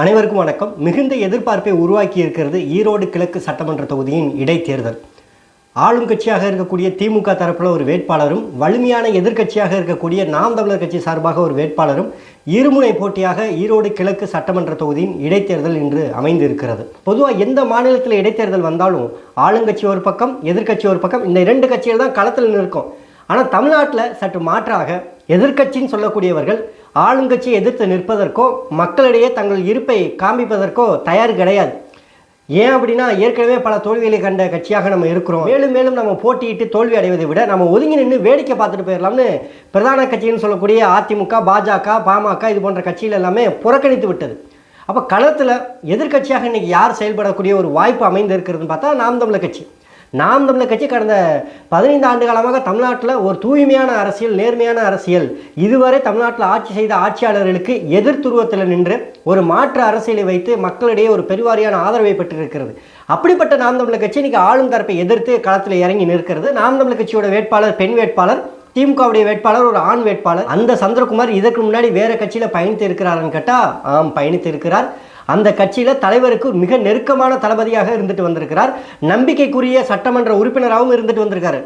அனைவருக்கும் வணக்கம். மிகுந்த எதிர்பார்ப்பை உருவாக்கி இருக்கிறது ஈரோடு கிழக்கு சட்டமன்ற தொகுதியின் இடைத்தேர்தல். ஆளும் கட்சியாக இருக்கக்கூடிய திமுக தரப்பில் ஒரு வேட்பாளரும் வலிமையான எதிர்க்கட்சியாக இருக்கக்கூடிய நாம் தமிழர் கட்சி சார்பாக ஒரு வேட்பாளரும் இருமுனை போட்டியாக ஈரோடு கிழக்கு சட்டமன்ற தொகுதியின் இடைத்தேர்தல் இன்று அமைந்திருக்கிறது. பொதுவாக எந்த மாநிலத்தில் இடைத்தேர்தல் வந்தாலும் ஆளுங்கட்சி ஒரு பக்கம் எதிர்க்கட்சி ஒரு பக்கம் இந்த இரண்டு கட்சிகள் தான் களத்தில் நிற்கும். ஆனால் தமிழ்நாட்டில் சற்று மாற்றாக எதிர்க்கட்சின்னு சொல்லக்கூடியவர்கள் ஆளுங்கட்சியை எதிர்த்து நிற்பதற்கோ மக்களிடையே தங்கள் இருப்பை காமிப்பதற்கோ தயார் கிடையாது. ஏன் அப்படின்னா ஏற்கனவே பல தோல்விகளை கண்ட கட்சியாக நம்ம இருக்கிறோம். மேலும் மேலும் நம்ம போட்டியிட்டு தோல்வி அடைவதை விட நம்ம ஒதுங்கி நின்று வேடிக்கை பார்த்துட்டு போயிடலாம்னு பிரதான கட்சின்னு சொல்லக்கூடிய அதிமுக பாஜக பாமக இது போன்ற கட்சிகள் எல்லாமே புறக்கணித்து விட்டது. அப்போ களத்தில் எதிர்கட்சியாக இன்றைக்கி யார் செயல்படக்கூடிய ஒரு வாய்ப்பு அமைந்திருக்கிறதுன்னு பார்த்தா நாம் தமிழர் கட்சி. நாம் தமிழர் கட்சி கடந்த பதினைந்து ஆண்டு காலமாக தமிழ்நாட்டில் ஒரு தூய்மையான அரசியல் நேர்மையான அரசியல். இதுவரை தமிழ்நாட்டில் ஆட்சி செய்த ஆட்சியாளர்களுக்கு எதிர்த்துருவத்தில் நின்று ஒரு மாற்று அரசியலை வைத்து மக்களிடையே ஒரு பெருவாரியான ஆதரவை பெற்றிருக்கிறது. அப்படிப்பட்ட நாம் தமிழர் கட்சி இன்றைக்கி ஆளும் தரப்பை எதிர்த்து களத்தில் இறங்கி நிற்கிறது. நாம் தமிழர் கட்சியோட வேட்பாளர் பெண் வேட்பாளர் திமுகவுடைய வேட்பாளர் ஒரு ஆண் வேட்பாளர் அந்த சந்திரகுமார் இதற்கு முன்னாடி வேற கட்சியில் பயணித்து இருக்கிறாருன்னு கேட்டால் ஆம் பயணித்து இருக்கிறார். அந்த கட்சியில் தலைவருக்கு மிக நெருக்கமான தளபதியாக இருந்துட்டு வந்திருக்கிறார். நம்பிக்கைக்குரிய சட்டமன்ற உறுப்பினராகவும் இருந்துட்டு வந்திருக்காரு.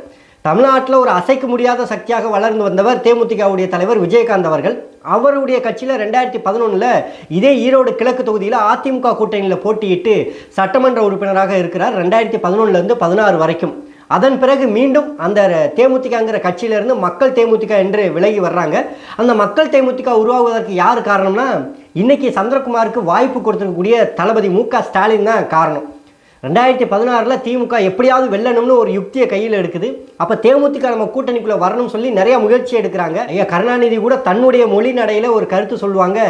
தமிழ்நாட்டில் ஒரு அசைக்க முடியாத சக்தியாக வளர்ந்து வந்தவர் தேமுதிகவுடைய தலைவர் விஜயகாந்த் அவர்கள். அவருடைய கட்சியில் ரெண்டாயிரத்தி பதினொன்றில் இதே ஈரோடு கிழக்கு தொகுதியில் அதிமுக கூட்டணியில் போட்டியிட்டு சட்டமன்ற உறுப்பினராக இருக்கிறார் ரெண்டாயிரத்தி பதினொன்றுலேருந்து பதினாறு வரைக்கும். அதன் பிறகு மீண்டும் அந்த தேமுதிகங்கிற கட்சியிலிருந்து மக்கள் தேமுதிக என்று விலகி வர்றாங்க. அந்த மக்கள் தேமுதிக உருவாகுவதற்கு யார் காரணம்னா இன்றைக்கி சந்திரகுமாருக்கு வாய்ப்பு கொடுத்துருக்கக்கூடிய தளபதி மு க ஸ்டாலின் தான் காரணம். ரெண்டாயிரத்தி பதினாறில் திமுக எப்படியாவது வெல்லணும்னு ஒரு யுக்தியை கையில் எடுக்குது. அப்போ தேமுதிக நம்ம கூட்டணிக்குள்ளே வரணும்னு சொல்லி நிறைய முயற்சி எடுக்கிறாங்க. ஐயா கருணாநிதி கூட தன்னுடைய மொழி நடையில் ஒரு கருத்து சொல்லுவாங்க.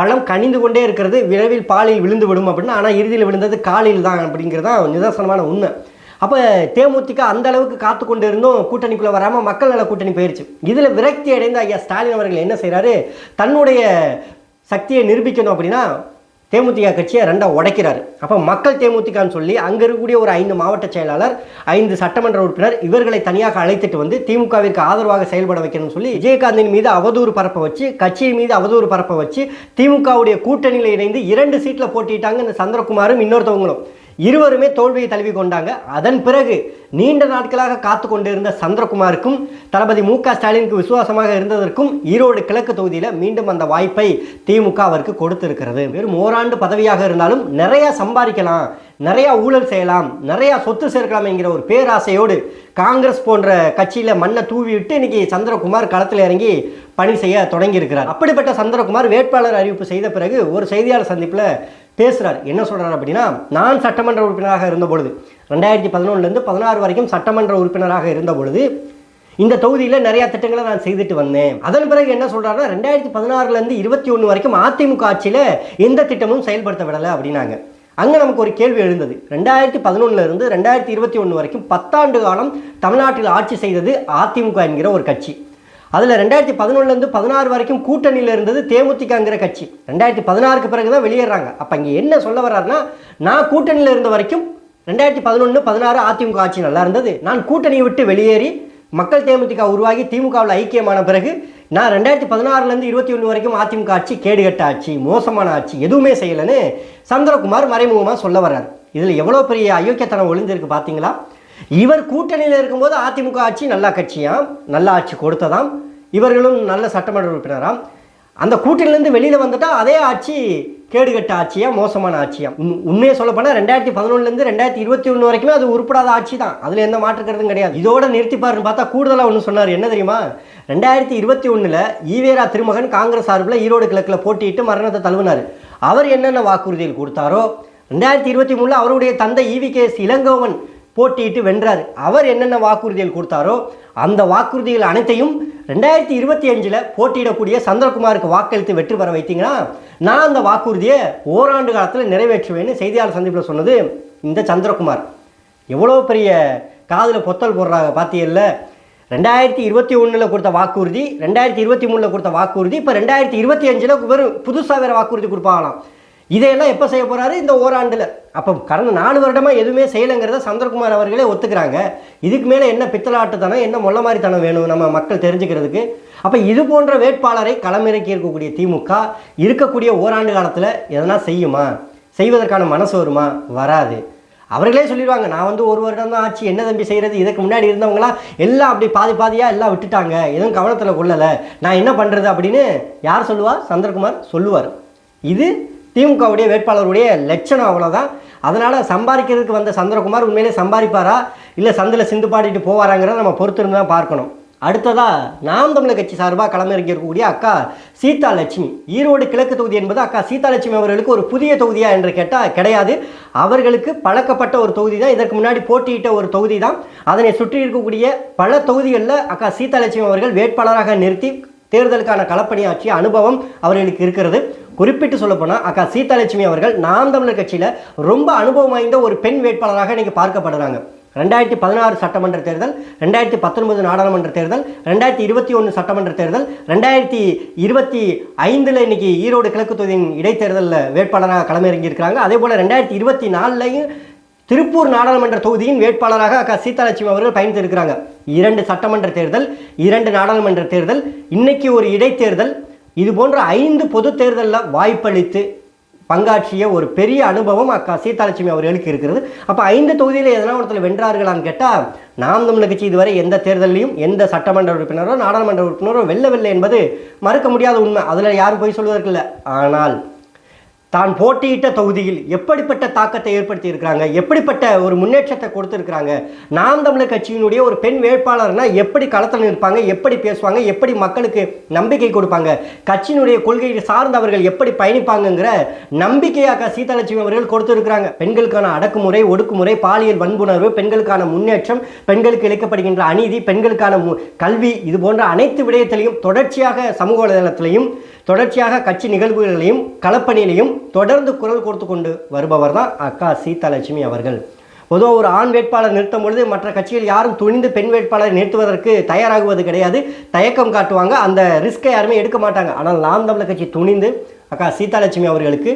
பழம் கனிந்து கொண்டே இருக்கிறது விரைவில் பாலில் விழுந்து விடும் அப்படின்னு. ஆனால் இறுதியில் விழுந்தது காலில் தான் அப்படிங்கிறது தான் நிதர்சனமான உண்மை. அப்போ தேமுதிக அந்த அளவுக்கு காத்து கொண்டு இருந்தும் கூட்டணிக்குள்ளே வராமல் மக்கள் நல கூட்டணி போயிடுச்சு இதில் விரக்தி அடைந்த ஐயா ஸ்டாலின் அவர்கள் என்ன செய்கிறாரு தன்னுடைய சக்தியை நிரூபிக்கணும் அப்படின்னா தேமுதிக கட்சியை ரெண்டாக உடைக்கிறாரு. அப்போ மக்கள் தேமுதிகன்னு சொல்லி அங்கே இருக்கக்கூடிய ஒரு ஐந்து மாவட்ட செயலாளர் ஐந்து சட்டமன்ற உறுப்பினர் இவர்களை தனியாக அழைத்துட்டு வந்து திமுகவிற்கு ஆதரவாக செயல்பட வைக்கணும்னு சொல்லி விஜயகாந்தின் மீது அவதூறு பரப்ப வச்சு கட்சியின் மீது அவதூறு பரப்ப வச்சு திமுகவுடைய கூட்டணியில் இணைந்து இரண்டு சீட்டில் போட்டிட்டாங்க இந்த சந்திரகுமாரும் இன்னொருத்தவங்களும். இருவருமே தோல்வியை தழுவி கொண்டாங்க. அதன் பிறகு நீண்ட நாட்களாக காத்து கொண்டிருந்த சந்திரகுமாருக்கும் தளபதி மு க ஸ்டாலினுக்கு விசுவாசமாக இருந்ததற்கும் ஈரோடு கிழக்கு தொகுதியில் மீண்டும் அந்த வாய்ப்பை திமுக அவருக்கு கொடுத்திருக்கிறது. வெறும் ஓராண்டு பதவியாக இருந்தாலும் நிறைய சம்பாதிக்கலாம் நிறைய ஊழல் செய்யலாம் நிறைய சொத்து சேர்க்கலாம் என்கிற ஒரு பேராசையோடு காங்கிரஸ் போன்ற கட்சியில் மண்ணை தூவி விட்டு இன்னைக்கு சந்திரகுமார் களத்தில் இறங்கி பணி செய்ய தொடங்கியிருக்கிறார். அப்படிப்பட்ட சந்திரகுமார் வேட்பாளர் அறிவிப்பு செய்த பிறகு ஒரு செய்தியாளர் சந்திப்பில் பேசுகிறார் என்ன சொல்கிறார் அப்படின்னா நான் சட்டமன்ற உறுப்பினராக இருந்த பொழுது ரெண்டாயிரத்தி பதினொன்றுலேருந்து பதினாறு வரைக்கும் சட்டமன்ற உறுப்பினராக இருந்த பொழுது இந்த தொகுதியில் நிறையா திட்டங்களை நான் செய்துட்டு வந்தேன். அதன் பிறகு என்ன சொல்கிறாருன்னா ரெண்டாயிரத்தி பதினாறுலேருந்து இருபத்தி ஒன்று வரைக்கும் அதிமுக ஆட்சியில் எந்த திட்டமும் செயல்படுத்த விடலை அப்படின்னாங்க. அங்கே நமக்கு ஒரு கேள்வி எழுந்தது. ரெண்டாயிரத்தி பதினொன்னுலேருந்து ரெண்டாயிரத்தி இருபத்தி ஒன்று வரைக்கும் பத்தாண்டு காலம் தமிழ்நாட்டில் ஆட்சி செய்தது அதிமுக என்கிற ஒரு கட்சி. அதில் ரெண்டாயிரத்தி பதினொன்றுலேருந்து பதினாறு வரைக்கும் கூட்டணியில் இருந்தது தேமுதிகங்கிற கட்சி. ரெண்டாயிரத்தி பதினாறுக்கு பிறகு தான் வெளியேறாங்க. அப்போ இங்கே என்ன சொல்ல வர்றாருன்னா நான் கூட்டணியில் இருந்த வரைக்கும் ரெண்டாயிரத்தி பதினொன்று பதினாறு அதிமுக ஆட்சி நல்லா இருந்தது. நான் கூட்டணியை விட்டு வெளியேறி மக்கள் தேமுதிக உருவாகி திமுகவில் ஐக்கியமான பிறகு நான் ரெண்டாயிரத்தி பதினாறுலேருந்து இருபத்தி ஒன்று வரைக்கும் அதிமுக ஆட்சி கேடுகட்ட ஆட்சி மோசமான ஆட்சி எதுவுமே செய்யலைன்னு சந்திரகுமார் மறைமுகமாக சொல்ல வர்றார். இதில் எவ்வளோ பெரிய அயோக்கியத்தனம் ஒளிஞ்சிருக்கு பார்த்தீங்களா இவர் கூட்டணியில் இருக்கும்போது அதிமுக ஆட்சி நல்ல கட்சியாம் நல்ல ஆட்சி கொடுத்ததாம். இவர்களும் நல்ல சட்டமன்ற உறுப்பினராம். அந்த கூட்டணியிலேருந்து வெளியில் வந்துட்டால் அதே ஆட்சி கேடுகட்ட ஆட்சியா மோசமான ஆட்சியா உண் உண்மையை சொல்ல போனால் ரெண்டாயிரத்தி பதினொன்றுலேருந்து ரெண்டாயிரத்தி இருபத்தி ஒன்று வரைக்குமே அது உருப்படாத ஆட்சி தான். அதில் எந்த மாற்றுக்கிறதும் கிடையாது. இதோட நிறுத்திப்பாருன்னு பார்த்தா கூடுதலாக ஒன்று சொன்னார். என்ன தெரியுமா? ரெண்டாயிரத்தி இருபத்தி ஒன்றில் ஈவேரா திருமகன் காங்கிரஸ் சார்பில் ஈரோடு கிழக்கில் போட்டியிட்டு மரணத்தை தழுவினார். அவர் என்னென்ன வாக்குறுதிகள் கொடுத்தாரோ? ரெண்டாயிரத்தி இருபத்தி மூணில் அவருடைய தந்தை ஈவி கேஎஸ் இளங்கோவன் போட்டியிட்டு வென்றார். அவர் என்னென்ன வாக்குறுதிகள் கொடுத்தாரோ அந்த வாக்குறுதிகள் அனைத்தையும் ரெண்டாயிரத்தி இருபத்தி அஞ்சில் போட்டியிடக்கூடிய சந்திரகுமாருக்கு வாக்களித்து வெற்றி பெற வைத்தீங்கன்னா நான் அந்த வாக்குறுதியை ஓராண்டு காலத்தில் நிறைவேற்றுவேன்னு செய்தியாளர் சந்திப்பில் சொன்னது இந்த சந்திரகுமார். எவ்வளோ பெரிய காதில் பொத்தல் போடுறாங்க பார்த்தீங்கல்ல ரெண்டாயிரத்தி இருபத்தி ஒன்றில் கொடுத்த வாக்குறுதி ரெண்டாயிரத்தி இருபத்தி மூணில் கொடுத்த வாக்குறுதி இப்போ ரெண்டாயிரத்தி இருபத்தி அஞ்சில் வெறும் புதுசாக வேறு வாக்குறுதி கொடுப்பாங்களாம். இதையெல்லாம் எப்போ செய்ய போகிறாரு இந்த ஓராண்டில். அப்போ கடந்த நாலு வருடமாக எதுவுமே செய்யலைங்கிறத சந்திரகுமார் அவர்களே ஒத்துக்கிறாங்க. இதுக்கு மேலே என்ன பித்தலாட்டுத்தனம் என்ன மொள்ள மாதிரித்தனம் வேணும் நம்ம மக்கள் தெரிஞ்சுக்கிறதுக்கு? அப்போ இது போன்ற வேட்பாளரை களமிறக்கி இருக்கக்கூடிய திமுக இருக்கக்கூடிய ஓராண்டு காலத்தில் எதனா செய்யுமா? செய்வதற்கான மனசு வருமா? வராது. அவர்களே சொல்லிடுவாங்க நான் வந்து ஒரு வருடம் தான் ஆச்சு என்ன தம்பி செய்கிறது இதுக்கு முன்னாடி இருந்தவங்களாம் எல்லாம் அப்படி பாதி பாதியாக எல்லாம் விட்டுட்டாங்க. எதுவும் கவனத்தில் கொள்ளலை. நான் என்ன பண்ணுறது அப்படின்னு யார் சொல்லுவா? சந்திரகுமார் சொல்லுவார். இது திமுகவுடைய வேட்பாளருடைய லட்சணம் அவ்வளோதான் அதனால் சம்பாதிக்கிறதுக்கு வந்த சந்திரகுமார் உண்மையிலே சம்பாதிப்பாரா? இல்லை சந்தில் சிந்து பாடிட்டு போவாராங்கிறத நம்ம பொறுத்திருந்து தான் பார்க்கணும். அடுத்ததா நாம் தமிழர் கட்சி சார்பாக களமிறங்கி இருக்கக்கூடிய அக்கா சீதா லட்சுமி ஈரோடு கிழக்கு தொகுதி என்பது அக்கா சீதா லட்சுமி அவர்களுக்கு ஒரு புதிய தொகுதியா என்று கேட்டால் கிடையாது. அவர்களுக்கு பழக்கப்பட்ட ஒரு தொகுதி தான் இதற்கு முன்னாடி போட்டியிட்ட ஒரு தொகுதி தான் அதனை சுற்றி இருக்கக்கூடிய பல தொகுதிகளில் அக்கா சீதா லட்சுமி அவர்கள் வேட்பாளராக நிறுத்தி தேர்தலுக்கான களப்பணியாற்றிய அனுபவம் அவர்களுக்கு இருக்கிறது. குறிப்பிட்டு சொல்லப்போனால் அக்கா சீதாலட்சுமி அவர்கள் நாம் தமிழர் கட்சியில் ரொம்ப அனுபவம் வாய்ந்த ஒரு பெண் வேட்பாளராக இன்றைக்கி பார்க்கப்படுறாங்க. ரெண்டாயிரத்தி பதினாறு சட்டமன்ற தேர்தல் ரெண்டாயிரத்தி பத்தொன்பது நாடாளுமன்ற தேர்தல் ரெண்டாயிரத்தி இருபத்தி ஒன்று சட்டமன்ற தேர்தல் ரெண்டாயிரத்தி இருபத்தி ஐந்தில் இன்னைக்கு ஈரோடு கிழக்கு தொகுதியின் இடைத்தேர்தலில் வேட்பாளராக களமிறங்கியிருக்கிறாங்க. அதே போல் ரெண்டாயிரத்தி இருபத்தி நாலுலையும் திருப்பூர் நாடாளுமன்ற தொகுதியின் வேட்பாளராக அக்கா சீதாலட்சுமி அவர்கள் பயணித்திருக்கிறாங்க. இரண்டு சட்டமன்ற தேர்தல் இரண்டு நாடாளுமன்ற தேர்தல் இன்னைக்கு ஒரு இடைத்தேர்தல் இது போன்ற ஐந்து பொது தேர்தலில் வாய்ப்பளித்து பங்காற்றிய ஒரு பெரிய அனுபவம் அக்கா சீதாலட்சுமி அவர்களுக்கு இருக்கிறது. அப்போ ஐந்து தொகுதியில் எதனா ஒருத்தர் வென்றார்களான்னு கேட்டால் நாம் தமிழ் கட்சி இதுவரை எந்த தேர்தலையும் எந்த சட்டமன்ற உறுப்பினரோ நாடாளுமன்ற உறுப்பினரோ வெல்லவில்லை என்பது மறுக்க முடியாத உண்மை. அதில் யாரும் போய் சொல்வதற்கில்லை ஆனால் தான் போட்டியிட்ட தொகுதியில் எப்படிப்பட்ட தாக்கத்தை ஏற்படுத்தி இருக்கிறாங்க எப்படிப்பட்ட ஒரு முன்னேற்றத்தை கொடுத்துருக்குறாங்க? நாம் தமிழர் கட்சியினுடைய ஒரு பெண் வேட்பாளர்னா எப்படி களத்தில் நிற்பாங்க? எப்படி பேசுவாங்க? எப்படி மக்களுக்கு நம்பிக்கை கொடுப்பாங்க? கட்சியினுடைய கொள்கையை சார்ந்தவர்கள் எப்படி பயணிப்பாங்கங்கிற நம்பிக்கையாக சீதாலட்சுமி அவர்கள் கொடுத்துருக்குறாங்க. பெண்களுக்கான அடக்குமுறை ஒடுக்குமுறை பாலியல் வன்புணர்வு பெண்களுக்கான முன்னேற்றம் பெண்களுக்கு இழைக்கப்படுகின்ற அநீதி பெண்களுக்கான மு- கல்வி இது போன்ற அனைத்து விடயத்திலையும் தொடர்ச்சியாக சமூக வலைதளத்திலையும் தொடர்ச்சியாக கட்சி நிகழ்வுகளையும் களப்பணியிலையும் தொடர்ந்து குரல் கொடுத்து கொண்டு வருபவர் தான் அக்கா சீதாலட்சுமி அவர்கள். பொதுவாக ஒரு ஆண் வேட்பாளர் நிறுத்தும் பொழுது மற்ற கட்சிகள் யாரும் துணிந்து பெண் வேட்பாளரை நிறுத்துவதற்கு தயாராகுவது கிடையாது. தயக்கம் காட்டுவாங்க. அந்த ரிஸ்க்கை யாருமே எடுக்க மாட்டாங்க. ஆனால் நாம் தமிழர் கட்சி துணிந்து அக்கா சீதாலட்சுமி அவர்களுக்கு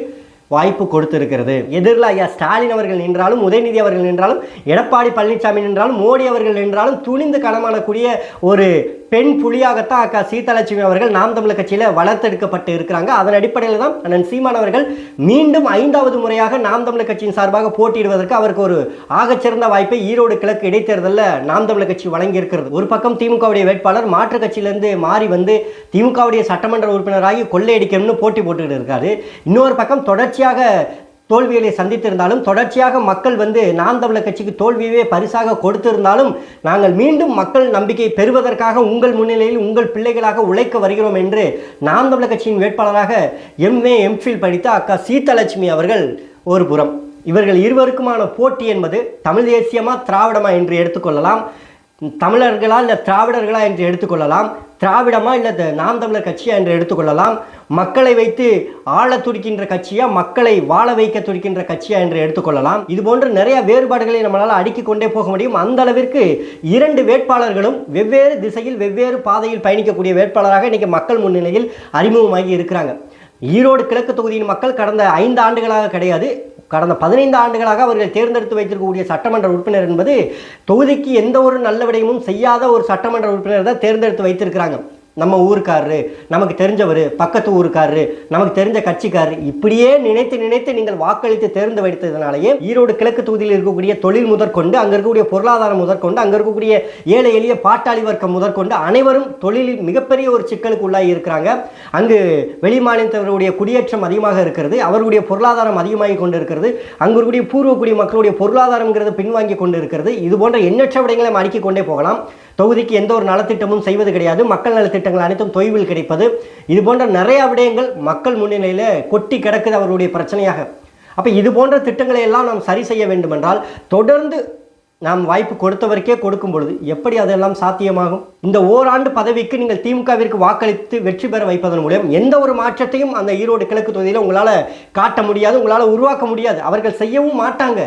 வாய்ப்பு கொடுத்திருக்கிறது. எதிரில் ஐயா ஸ்டாலின் அவர்கள் நின்றாலும் உதயநிதி அவர்கள் நின்றாலும் எடப்பாடி பழனிசாமி நின்றாலும் மோடி அவர்கள் நின்றாலும் துணிந்து களமாடக்கூடிய ஒரு பெண் புலியாகத்தான் அக்கா சீதாலட்சுமி அவர்கள் நாம் தமிழர் கட்சியில் வளர்த்தெடுக்கப்பட்டு இருக்கிறாங்க. அதன் அடிப்படையில் தான் அண்ணன் சீமான் அவர்கள் மீண்டும் ஐந்தாவது முறையாக நாம் தமிழர் கட்சியின் சார்பாக போட்டியிடுவதற்கு அவருக்கு ஒரு ஆகச்சிறந்த வாய்ப்பை ஈரோடு கிழக்கு இடைத்தேர்தலில் நாம் தமிழர் கட்சி வழங்கியிருக்கிறது. ஒரு பக்கம் திமுகவுடைய வேட்பாளர் மாற்றுக் கட்சியிலிருந்து மாறி வந்து திமுகவுடைய சட்டமன்ற உறுப்பினராகி கொள்ளையடிக்கணும்னு போட்டி போட்டுக்கிட்டு இருக்காரு. இன்னொரு பக்கம் தொடர்ச்சியாக தோல்விகளை சந்தித்திருந்தாலும் தொடர்ச்சியாக மக்கள் வந்து நாம் தமிழர் கட்சிக்கு தோல்வியவே பரிசாக கொடுத்திருந்தாலும் நாங்கள் மீண்டும் மக்கள் நம்பிக்கை பெறுவதற்காக உங்கள் முன்னிலையில் உங்கள் பிள்ளைகளாக உழைக்க வருகிறோம் என்று நாம் தமிழர் கட்சியின் வேட்பாளராக எம்ஏ எம்ஃபில் படித்த அக்கா சீதாலட்சுமி அவர்கள் ஒரு புறம். இவர்கள் இருவருக்குமான போட்டி என்பது தமிழ் தேசியமா திராவிடமா என்று எடுத்துக்கொள்ளலாம். தமிழர்களா இல்லை திராவிடர்களா என்று எடுத்துக்கொள்ளலாம். திராவிடமா இல்லை த- நாம் தமிழர் கட்சியா என்று எடுத்துக்கொள்ளலாம்? மக்களை வைத்து ஆள துடிக்கின்ற கட்சியா மக்களை வாழ வைக்க துடிக்கின்ற கட்சியா என்று எடுத்துக்கொள்ளலாம். இது போன்ற நிறைய வேறுபாடுகளை நம்மளால் அடுக்கி கொண்டே போக முடியும். அந்த அளவிற்கு இரண்டு வேட்பாளர்களும் வெவ்வேறு திசையில் வெவ்வேறு பாதையில் பயணிக்கக்கூடிய வேட்பாளராக இன்னைக்கு மக்கள் முன்னிலையில் அறிமுகமாகி இருக்கிறாங்க. ஈரோடு கிழக்கு தொகுதியின் மக்கள் கடந்த ஐந்து ஆண்டுகளாக கிடையாது. கடந்த பதினைந்து ஆண்டுகளாக அவர்கள் தேர்ந்தெடுத்து வைத்திருக்கக்கூடிய சட்டமன்ற உறுப்பினர் என்பது தொகுதிக்கு எந்த ஒரு நல்ல விடயமும் செய்யாத ஒரு சட்டமன்ற உறுப்பினர் தான் தேர்ந்தெடுத்து வைத்திருக்கிறாங்க. நம்ம ஊருக்காரரு நமக்கு தெரிஞ்சவர் பக்கத்து ஊருக்காரரு நமக்கு தெரிஞ்ச கட்சிக்காரரு இப்படியே நினைத்து நினைத்து நீங்கள் வாக்களித்து தேர்ந்து வைத்ததுனாலேயே ஈரோடு கிழக்கு தொகுதியில் இருக்கக்கூடிய தொழில் முதற்கொண்டு அங்கே இருக்கக்கூடிய பொருளாதாரம் முதற்கொண்டு அங்கே இருக்கக்கூடிய ஏழை எளிய பாட்டாளி வர்க்கம் முதற்கொண்டு அனைவரும் தொழிலில் மிகப்பெரிய ஒரு சிக்கலுக்கு உள்ளாகி இருக்கிறாங்க. அங்கு வெளி மாநிலத்தவருடைய குடியேற்றம் அதிகமாக இருக்கிறது அவர்களுடைய பொருளாதாரம் அதிகமாகி கொண்டு இருக்கிறது அங்கு இருக்கக்கூடிய பூர்வக்குடி மக்களுடைய பொருளாதாரங்கிறது பின்வாங்கி கொண்டு இருக்கிறது இது போன்ற எண்ணற்ற விடங்களை நம்ம அடுக்கிக் கொண்டே போகலாம். தொகுதிக்கு எந்த ஒரு நலத்திட்டமும் செய்வது கிடையாது. மக்கள் நலத்திட்டங்கள் அனைத்தும் தொய்வில் கிடைப்பது. இது போன்ற நிறைய விடயங்கள் மக்கள் முன்னிலையில் கொட்டி கிடக்குது அவருடைய பிரச்சனையாக. அப்போ இது போன்ற திட்டங்களை எல்லாம் நாம் சரி செய்ய வேண்டுமென்றால் தொடர்ந்து நாம் வாய்ப்பு கொடுத்தவருக்கே கொடுக்கும் பொழுது எப்படி அதெல்லாம் சாத்தியமாகும்? இந்த ஓராண்டு பதவிக்கு நீங்கள் திமுகவிற்கு வாக்களித்து வெற்றி பெற வைப்பதன் மூலம் எந்த ஒரு மாற்றத்தையும் அந்த ஈரோடு கிழக்கு தொகுதியில் உங்களால் காட்ட முடியாது உங்களால் உருவாக்க முடியாது. அவர்கள் செய்யவும் மாட்டாங்க.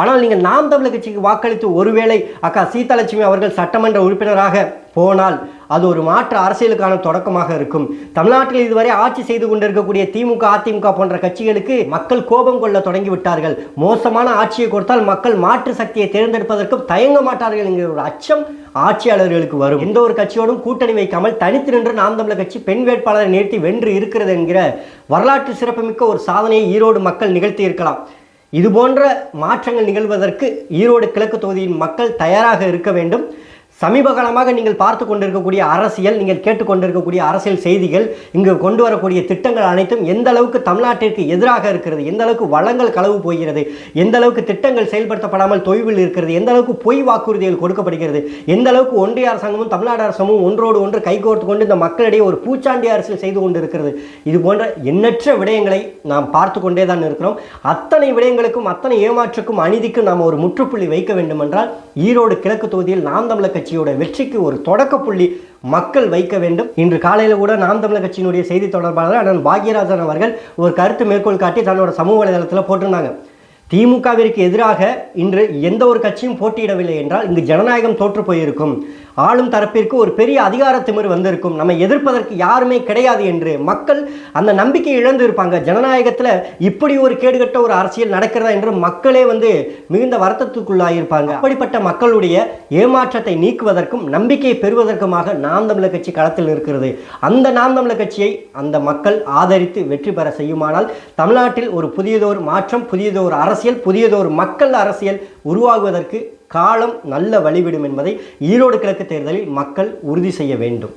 ஆனால் நீங்கள் நாம் தமிழர் கட்சிக்கு வாக்களித்து ஒருவேளை அக்கா சீதாலட்சுமி அவர்கள் சட்டமன்ற உறுப்பினராக போனால் அது ஒரு மாற்று அரசியலுக்கான தொடக்கமாக இருக்கும். தமிழ்நாட்டில் இதுவரை ஆட்சி செய்து கொண்டிருக்கக்கூடிய திமுக அதிமுக போன்ற கட்சிகளுக்கு மக்கள் கோபம் கொள்ள தொடங்கிவிட்டார்கள். மோசமான ஆட்சியை கொடுத்தால் மக்கள் மாற்று சக்தியை தேர்ந்தெடுப்பதற்கும் தயங்க மாட்டார்கள் என்கிற ஒரு அச்சம் ஆட்சியாளர்களுக்கு வரும். எந்த ஒரு கட்சியோடும் கூட்டணி வைக்காமல் தனித்து நின்று நாம் தமிழர் கட்சி பெண் வேட்பாளரை நிறுத்தி வென்று இருக்கிறது என்கிற வரலாற்று சிறப்புமிக்க ஒரு சாதனையை ஈரோடு மக்கள் நிகழ்த்தி இருக்கலாம். இது போன்ற மாற்றங்கள் நிகழ்வதற்கு ஈரோடு கிழக்கு தொகுதியின் மக்கள் தயாராக இருக்க வேண்டும். சமீப காலமாக நீங்கள் பார்த்து கொண்டிருக்கக்கூடிய அரசியல் நீங்கள் கேட்டுக்கொண்டிருக்கக்கூடிய அரசியல் செய்திகள் இங்கு கொண்டு வரக்கூடிய திட்டங்கள் அனைத்தும் எந்த அளவுக்கு தமிழ்நாட்டிற்கு எதிராக இருக்கிறது எந்த அளவுக்கு வளங்கள் களவு போகிறது எந்த அளவுக்கு திட்டங்கள் செயல்படுத்தப்படாமல் தொய்வில் இருக்கிறது எந்த அளவுக்கு பொய் வாக்குறுதிகள் கொடுக்கப்படுகிறது எந்த அளவுக்கு ஒன்றிய அரசாங்கமும் தமிழ்நாடு அரசாங்கமும் ஒன்றோடு ஒன்று கைகோர்த்து கொண்டு இந்த மக்களிடையே ஒரு பூச்சாண்டி அரசியல் செய்து கொண்டு இருக்கிறது இது போன்ற எண்ணற்ற விடயங்களை நாம் பார்த்து கொண்டே தான் இருக்கிறோம். அத்தனை விடயங்களுக்கும் அத்தனை ஏமாற்றுக்கும் அநீதிக்கும் நாம் ஒரு முற்றுப்புள்ளி வைக்க வேண்டும் என்றால் ஈரோடு கிழக்கு தொகுதியில் நாம் தமிழர் கட்சியோட வெற்றிக்கு ஒரு தொடக்க புள்ளி மக்கள் வைக்க வேண்டும். இன்று காலையில் கூட நாம் தமிழர் கட்சியினுடைய செய்தி தொடர்பாளர் அண்ணன் பாக்யராஜன் அவர்கள் ஒரு கருத்து மேற்கோள் காட்டி தன்னோட சமூக வலைதளத்தில் போட்டிருந்தாங்க. திமுகவிற்கு எதிராக இன்று எந்த ஒரு கட்சியும் போட்டியிடவில்லை என்றால் இங்கு ஜனநாயகம் தோற்று போயிருக்கும். ஆளும் தரப்பிற்கு ஒரு பெரிய அதிகார திமிர் வந்திருக்கும். நம்ம எதிர்ப்பதற்கு யாருமே கிடையாது என்று மக்கள் அந்த நம்பிக்கை இழந்து இருப்பாங்க. ஜனநாயகத்தில் இப்படி ஒரு கேடுகட்ட ஒரு அரசியல் நடக்கிறதா என்று மக்களே வந்து மிகுந்த வருத்தத்துக்குள்ளாயிருப்பாங்க. அப்படிப்பட்ட மக்களுடைய ஏமாற்றத்தை நீக்குவதற்கும் நம்பிக்கையை பெறுவதற்குமாக நாம் தமிழர் கட்சி களத்தில் இருக்கிறது. அந்த நாம் தமிழர் கட்சியை அந்த மக்கள் ஆதரித்து வெற்றி பெற செய்யுமானால் தமிழ்நாட்டில் ஒரு புதியதோர் மாற்றம் புதியதோர் அரசியல் புதியதோர் மக்கள் அரசியல் உருவாகுவதற்கு காலம் நல்ல வழிவிடும் என்பதை ஈரோடு கிழக்கு தேர்தலில் மக்கள் உறுதி செய்ய வேண்டும்.